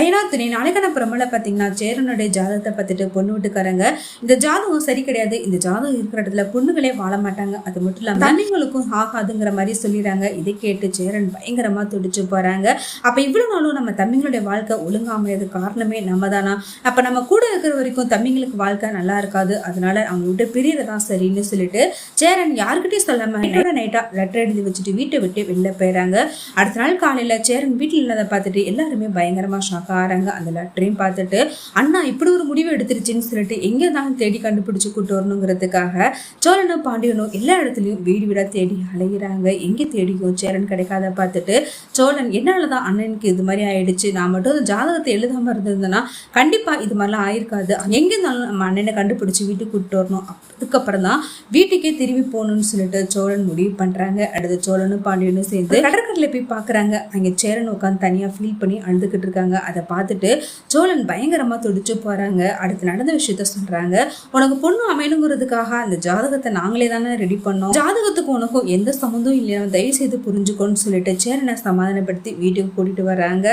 ஐயா துணை நாளைக்கான பிரமல பார்த்தீங்கன்னா சேரனுடைய ஜாதகத்தை பார்த்துட்டு பொண்ணு வீட்டுக்காரங்க இந்த ஜாதகம் சரி கிடையாது. இந்த ஜாதகம் இருக்கிற இடத்துல பொண்ணுகளே வாழ மாட்டாங்க. அது மட்டும் இல்லாமல் தண்ணிங்களுக்கும் ஆகாதுங்கிற மாதிரி சொல்லிடுறாங்க. இதை கேட்டு சேரன் பயங்கரமா துடிச்சு போறாங்க. அப்ப இவ்வளவு நாளும் நம்ம தம்பிங்களுடைய வாழ்க்கை ஒழுங்காமையது காரணமே நம்ம தானா அப்ப நம்ம கூட இருக்கிற வரைக்கும் தம்பிங்களுக்கு வாழ்க்கை நல்லா இருக்காது. அதனால அவங்க விட்டு பிரியறதான் சரின்னு சொல்லிட்டு சேரன் யாருக்கிட்டையும் சொல்லாம நைட்டோட நைட்டா லெட்டர் எழுதி வச்சுட்டு வீட்டை விட்டு வெளில போயிடுறாங்க. அடுத்த நாள் காலையில சேரன் வீட்டில் இல்லாத பார்த்துட்டு எல்லாருமே பயங்கரமா ஷாக் பாருங்க அந்த லெட்டரையும் பார்த்துட்டு அண்ணா இப்படி ஒரு முடிவு எடுத்துருச்சுன்னு சொல்லிட்டு எங்கே இருந்தாலும் தேடி கண்டுபிடிச்சு கூட்டு வரணுங்கிறதுக்காக சோழனும் பாண்டியனும் எல்லா இடத்துலையும் வீடு வீடாக தேடி அலைகிறாங்க எங்கே தேடியும் சேரன் கிடைக்காத பார்த்துட்டு சோழன் என்னாலதான் அண்ணனுக்கு இது மாதிரி ஆயிடுச்சு. நான் மட்டும் அந்த ஜாதகத்தை எழுதாமல் இருந்திருந்தேன்னா கண்டிப்பாக இது மாதிரிலாம் ஆயிருக்காது. எங்கே இருந்தாலும் நம்ம அண்ணனை கண்டுபிடிச்சி வீட்டுக்கு கூட்டு வரணும். அதுக்கப்புறம் தான் வீட்டுக்கே திரும்பி போகணும்னு சொல்லிட்டு சோழன் முடிவு பண்ணுறாங்க அடுத்து சோழனும் பாண்டியனும் சேர்ந்து கடற்கரையில போய் பார்க்குறாங்க அங்கே சேரன் உட்காந்து தனியாக ஃபீல் பண்ணி அழுதுகிட்டு இருக்காங்க. அதை பார்த்துட்டு சோழன் பயங்கரமாக துடிச்சு போகிறாங்க அடுத்து நடந்த விஷயத்த சொல்கிறாங்க உனக்கு பொண்ணு அமையணுங்கிறதுக்காக அந்த ஜாதகத்தை நாங்களே தானே ரெடி பண்ணோம். ஜாதகத்துக்கு உனக்கும் எந்த சம்மந்தம் இல்லையா? தயவு செய்து புரிஞ்சுக்கோன்னு சொல்லிட்டு சேரனை சமாதானப்படுத்தி வீட்டுக்கு கூட்டிகிட்டு வராங்க